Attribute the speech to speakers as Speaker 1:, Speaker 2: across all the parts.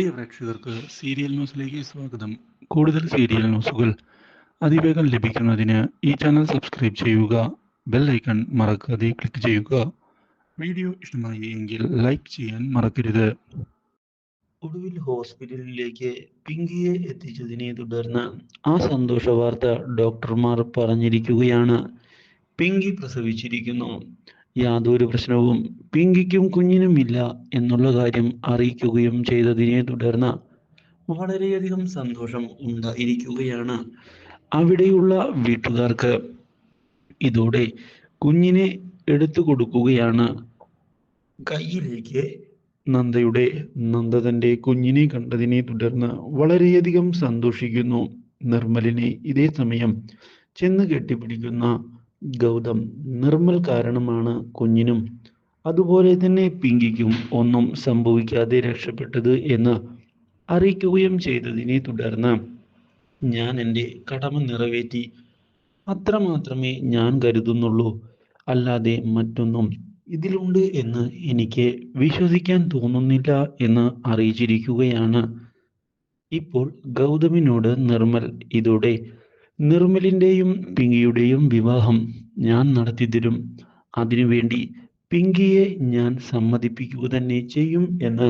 Speaker 1: പ്രിയ പ്രേക്ഷകർക്ക് സീരിയൽ ന്യൂസിലേക്ക് സ്വാഗതം. കൂടുതൽ സീരിയൽ ന്യൂസുകൾ അതിവേഗം ലഭിക്കുന്നതിന് ഈ ചാനൽ സബ്സ്ക്രൈബ് ചെയ്യുക ബെൽ ഐക്കൺ മറക്കാതെ ക്ലിക്ക് ചെയ്യുക. വീഡിയോ ഇഷ്ടമായി എങ്കിൽ ലൈക്ക് ചെയ്യാൻ മറക്കരുത്.
Speaker 2: ഒടുവിൽ ഹോസ്പിറ്റലിലേക്ക് പിങ്കിയെ എത്തിച്ചതിനെ തുടർന്ന് ആ സന്തോഷ വാർത്ത ഡോക്ടർമാർ പറഞ്ഞിരിക്കുകയാണ്. പിങ്കി പ്രസവിച്ചിരിക്കുന്നു. യാതൊരു പ്രശ്നവും പിങ്കിക്കും കുഞ്ഞിനുമില്ല എന്നുള്ള കാര്യം അറിയിക്കുകയും ചെയ്തതിനെ തുടർന്ന് വളരെയധികം സന്തോഷം ഉണ്ടായിരിക്കുകയാണ് അവിടെയുള്ള വീട്ടുകാർക്ക്. ഇതോടെ കുഞ്ഞിനെ എടുത്തു കൊടുക്കുകയാണ്. കയ്യിലേക്ക് നന്ദയുടെ നന്ദ തന്റെ കുഞ്ഞിനെ കണ്ടതിനെ തുടർന്ന് വളരെയധികം സന്തോഷിക്കുന്നു. നിർമ്മലിനെ ഇതേ സമയം ചെന്ന് കെട്ടിപ്പിടിക്കുന്ന ഗൗതം നിർമ്മൽ കാരണമാണ് കുഞ്ഞിനും അതുപോലെ തന്നെ പിങ്കിക്കും ഒന്നും സംഭവിക്കാതെ രക്ഷപ്പെട്ടത് എന്ന് അറിയിക്കുകയും ചെയ്തതിനെ തുടർന്ന് ഞാൻ എന്റെ കടമ നിറവേറ്റി അത്രമാത്രമേ ഞാൻ കരുതുന്നുള്ളൂ. അല്ലാതെ മറ്റൊന്നും ഇതിലുണ്ട് എന്ന് എനിക്ക് വിശ്വസിക്കാൻ തോന്നുന്നില്ല എന്ന് അറിയിച്ചിരിക്കുകയാണ്. ഇപ്പോൾ ഗൗതമിനോട് നിർമ്മൽ ഇതോടെ നിർമ്മലിന്റെയും പിങ്കിയുടെയും വിവാഹം ഞാൻ നടത്തിത്തരും അതിനുവേണ്ടി പിങ്കിയെ ഞാൻ സമ്മതിപ്പിക്കുക തന്നെ ചെയ്യും എന്ന്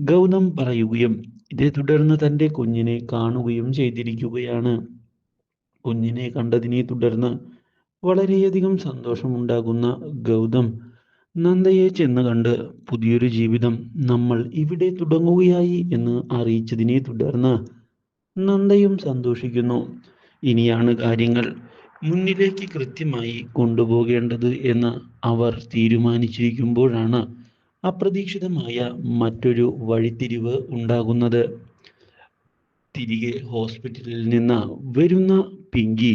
Speaker 2: ഗൗതം പറയുകയും ഇതേ തുടർന്ന് തന്റെ കുഞ്ഞിനെ കാണുകയും ചെയ്തിരിക്കുകയാണ്. കുഞ്ഞിനെ കണ്ടതിനെ തുടർന്ന് വളരെയധികം സന്തോഷമുണ്ടാകുന്ന ഗൗതം നന്ദയെ ചെന്ന് കണ്ട് പുതിയൊരു ജീവിതം നമ്മൾ ഇവിടെ തുടങ്ങുകയായി എന്ന് അറിയിച്ചതിനെ തുടർന്ന് നന്ദയും സന്തോഷിക്കുന്നു. ഇനിയാണ് കാര്യങ്ങൾ മുന്നിലേക്ക് കൃത്യമായി കൊണ്ടുപോകേണ്ടത് എന്ന് അവർ തീരുമാനിച്ചിരിക്കുമ്പോഴാണ് അപ്രതീക്ഷിതമായ മറ്റൊരു വഴിത്തിരിവ് ഉണ്ടാകുന്നത്. തിരികെ ഹോസ്പിറ്റലിൽ നിന്ന് വരുന്ന പിങ്കി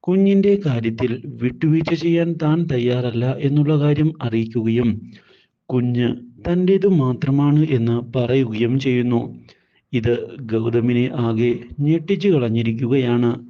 Speaker 2: കുഞ്ഞിന്റെ കാര്യത്തിൽ വിട്ടുവീഴ്ച ചെയ്യാൻ താൻ തയ്യാറല്ല എന്നുള്ള കാര്യം അറിയിക്കുകയും കുഞ്ഞ് തന്റേതു മാത്രമാണ് എന്ന് പറയുകയും ചെയ്യുന്നു. ഇത് ഗൗതമിനെ ആകെ ഞെട്ടിച്ചു കളഞ്ഞിരിക്കുകയാണ്.